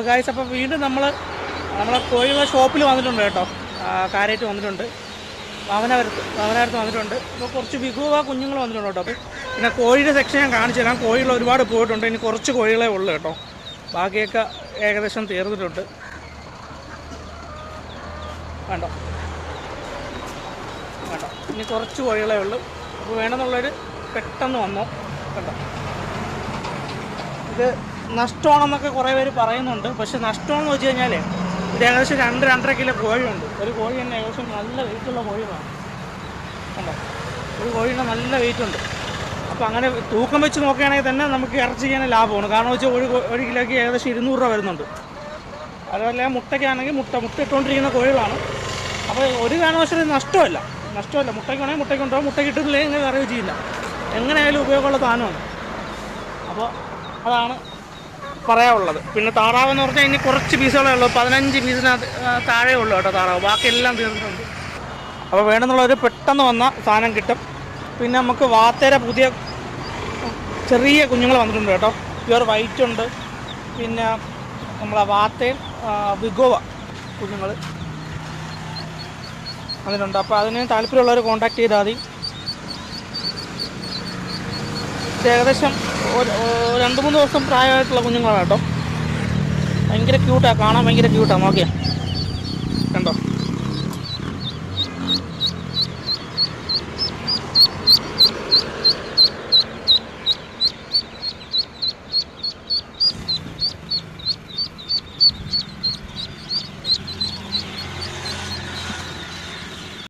അപ്പോൾ ഗായ്സ് അപ്പോൾ വീണ്ടും നമ്മൾ നമ്മളെ കോഴികളുടെ ഷോപ്പിൽ വന്നിട്ടുണ്ട് കേട്ടോ. കാരേറ്റ് വന്നിട്ടുണ്ട്. വാമനപുരത്ത് വാമനപുരത്ത് വന്നിട്ടുണ്ട്. അപ്പോൾ കുറച്ച് വികുവ കുഞ്ഞുങ്ങൾ വന്നിട്ടുണ്ട് കേട്ടോ. പിന്നെ കോഴിയുടെ സെക്ഷൻ ഞാൻ കാണിച്ചു തരാം. കോഴികൾ ഒരുപാട് പോയിട്ടുണ്ട്. ഇനി കുറച്ച് കോഴികളെ ഉള്ളൂ കേട്ടോ. ബാക്കിയൊക്കെ ഏകദേശം തീർന്നിട്ടുണ്ട്. വേണ്ടോ വേണ്ടോ ഇനി കുറച്ച് കോഴികളെ ഉള്ളൂ. അപ്പോൾ വേണമെന്നുള്ളൊരു പെട്ടെന്ന് വന്നോ. കണ്ടോ? ഇത് നഷ്ടമാണെന്നൊക്കെ കുറേ പേര് പറയുന്നുണ്ട്. പക്ഷെ നഷ്ടമെന്ന് വെച്ച് കഴിഞ്ഞാൽ ഇത് ഏകദേശം രണ്ട് രണ്ടര കിലോ കോഴിയുണ്ട്. ഒരു കോഴി തന്നെ ഏകദേശം നല്ല വെയിറ്റുള്ള കോഴികളാണ്. കണ്ടോ? ഒരു കോഴിയുടെ നല്ല വെയിറ്റ് ഉണ്ട് അപ്പോൾ അങ്ങനെ തൂക്കം വെച്ച് നോക്കുകയാണെങ്കിൽ തന്നെ നമുക്ക് ഇറച്ചി ചെയ്യാൻ ലാഭമാണ്. കാരണം വെച്ചാൽ ഒരു ഒരു കിലോയ്ക്ക് ഏകദേശം ഇരുന്നൂറ് രൂപ വരുന്നുണ്ട്. അതുപോലെ മുട്ടയ്ക്കാണെങ്കിൽ മുട്ട മുട്ട ഇട്ടുകൊണ്ടിരിക്കുന്ന കോഴികളാണ്. അപ്പോൾ ഒരു കാരണവശാലും നഷ്ടമല്ല. നഷ്ടമല്ല. മുട്ടയ്ക്ക് വേണേൽ മുട്ടയ്ക്ക് ഉണ്ടാവും മുട്ട ഇട്ടിട്ടില്ലെങ്കിൽ ഇങ്ങനെ അറിയുകയും ചെയ്യില്ല എങ്ങനെയായാലും ഉപയോഗമുള്ള സാധനമാണ്. അപ്പോൾ അതാണ് പറയാനുള്ളത്. പിന്നെ താറാവ് എന്ന് പറഞ്ഞാൽ ഇനി കുറച്ച് പീസുകളേ ഉള്ളൂ. പതിനഞ്ച് പീസിനകത്ത് താഴെ ഉള്ളൂ കേട്ടോ താറാവ്. ബാക്കിയെല്ലാം തീർന്നിട്ടുണ്ട്. അപ്പോൾ വേണമെന്നുള്ളവർ പെട്ടെന്ന് വന്ന സാധനം കിട്ടും. പിന്നെ നമുക്ക് വാത്തേര പുതിയ ചെറിയ കുഞ്ഞുങ്ങൾ വന്നിട്ടുണ്ട് കേട്ടോ. പ്യുവർ വൈറ്റ് ഉണ്ട്. പിന്നെ നമ്മളെ വാത്തേ വിഗോവ കുഞ്ഞുങ്ങൾ അതിനുണ്ട് അപ്പോൾ അതിന് താല്പര്യമുള്ളവർ കോൺടാക്ട് ചെയ്താൽ മതി ഇത് ഏകദേശം ഒരു രണ്ട് മൂന്ന് ദിവസം പ്രായമായിട്ടുള്ള കുഞ്ഞുങ്ങളാണ് കേട്ടോ. ഭയങ്കര ക്യൂട്ടാണ് കാണാൻ ഭയങ്കര ക്യൂട്ടാണ് നോക്കിയാൽ